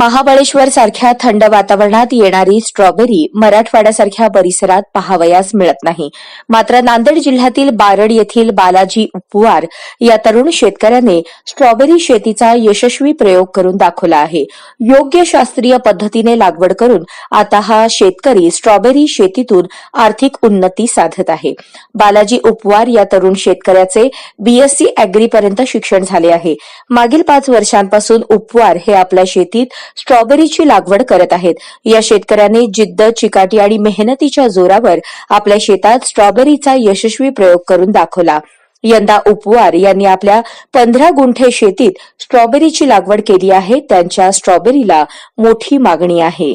महाबळेश्वर सारख्या थंड वातावरणात येणारी स्ट्रॉबेरी मराठवाड्यासारख्या परिसरात पाहावयास मिळत नाही. मात्र नांदेड जिल्ह्यातील बारड येथील बालाजी उपवार या तरुण शेतकऱ्याने स्ट्रॉबेरी शेतीचा यशस्वी प्रयोग करून दाखवला आहे. योग्य शास्त्रीय पद्धतीने लागवड करून आता हा शेतकरी स्ट्रॉबेरी शेतीतून आर्थिक उन्नती साधत आहे. बालाजी उपवार या तरुण शेतकऱ्याचे बीएससी अॅग्रीपर्यंत शिक्षण झाले आहे. मागील पाच वर्षांपासून उपवार हे आपल्या शेतीत स्ट्रॉबेरीची लागवड करत आहेत. या शेतकऱ्यांनी जिद्द चिकाटी आणि मेहनतीच्या जोरावर आपल्या शेतात स्ट्रॉबेरीचा यशस्वी प्रयोग करून दाखवला. यंदा उपवार यांनी आपल्या पंधरा गुंठे शेतीत स्ट्रॉबेरीची लागवड केली आहे. त्यांच्या स्ट्रॉबेरीला मोठी मागणी आहे.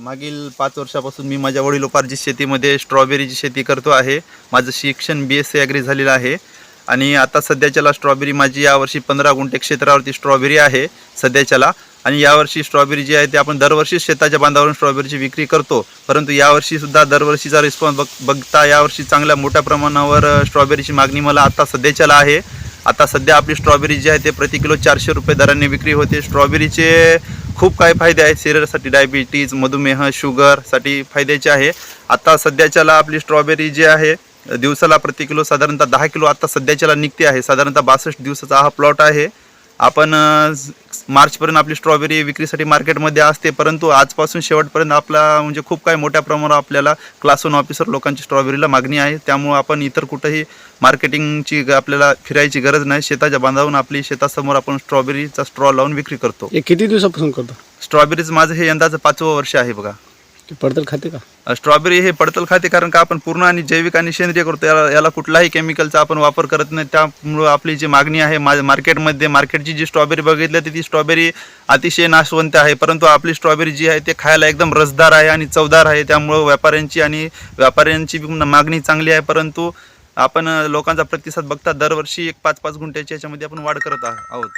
मागील पाच वर्षापासून मी माझ्या वडिलोपार्जित शेतीमध्ये स्ट्रॉबेरीची शेती करतो आहे. माझं शिक्षण बी एस सी ॲग्री झालेलं आहे. आणि आता सध्याच्याला स्ट्रॉबेरी माझी यावर्षी पंधरा गुंठे क्षेत्रावरती स्ट्रॉबेरी आहे. सध्याच्याला आणि यावर्षी स्ट्रॉबेरी जी आहे ते आपण दरवर्षी शेताच्या बांधावरून स्ट्रॉबेरीची विक्री करतो. परंतु यावर्षीसुद्धा दरवर्षीचा रिस्पॉन्स बघ बघता यावर्षी चांगल्या मोठ्या प्रमाणावर स्ट्रॉबेरीची मागणी मला आता सध्याच्याला आहे. आता सध्या आपली स्ट्रॉबेरी जी आहे ते प्रति किलो चारशे रुपये दराने विक्री होते. स्ट्रॉबेरीचे खूप काही फायदे आहेत. शरीरासाठी डायबिटीज मधुमेह शुगरसाठी फायद्याचे आहे. आता सध्याच्याला आपली स्ट्रॉबेरी जी आहे दिवसाला प्रति किलो साधारणतः दहा किलो आता सध्याच्याला निघते आहे. साधारणतः बासष्ट दिवसाचा हा प्लॉट आहे. आपण मार्चपर्यंत आपली स्ट्रॉबेरी विक्रीसाठी मार्केटमध्ये असते परंतु आजपासून शेवटपर्यंत आपला म्हणजे खूप काही मोठ्या प्रमाणावर आपल्याला क्लास वन ऑफिसर लोकांची स्ट्रॉबेरीला मागणी आहे. त्यामुळं आपण इतर कुठंही मार्केटिंगची आपल्याला फिरायची गरज नाही. शेताच्या बांधावून आपली शेतासमोर आपण स्ट्रॉबेरीचा स्ट्रॉ लावून विक्री करतो. हे किती दिवसापासून करतो? स्ट्रॉबेरीचं माझं हे यंदाचं पाचवं वर्ष आहे बघा. ते पडतल खाते का? स्ट्रॉबेरी हे पडतल खाते कारण का आपण पूर्ण आणि जैविक आणि सेंद्रिय करतो याला याला कुठलाही केमिकलचा आपण वापर करत नाही. त्यामुळं आपली जी मागणी आहे मा मार्केटमध्ये मार्केटची जी स्ट्रॉबेरी बघितली तर ती स्ट्रॉबेरी अतिशय नाशवंत आहे. परंतु आपली स्ट्रॉबेरी जी आहे ते खायला एकदम रसदार आहे आणि चवदार आहे. त्यामुळं व्यापाऱ्यांची आणि व्यापाऱ्यांची मागणी चांगली आहे. परंतु आपण लोकांचा प्रतिसाद बघता दरवर्षी एक पाच पाच गुंठ्याच्या याच्यामध्ये आपण वाढ करत आहोत आहोत.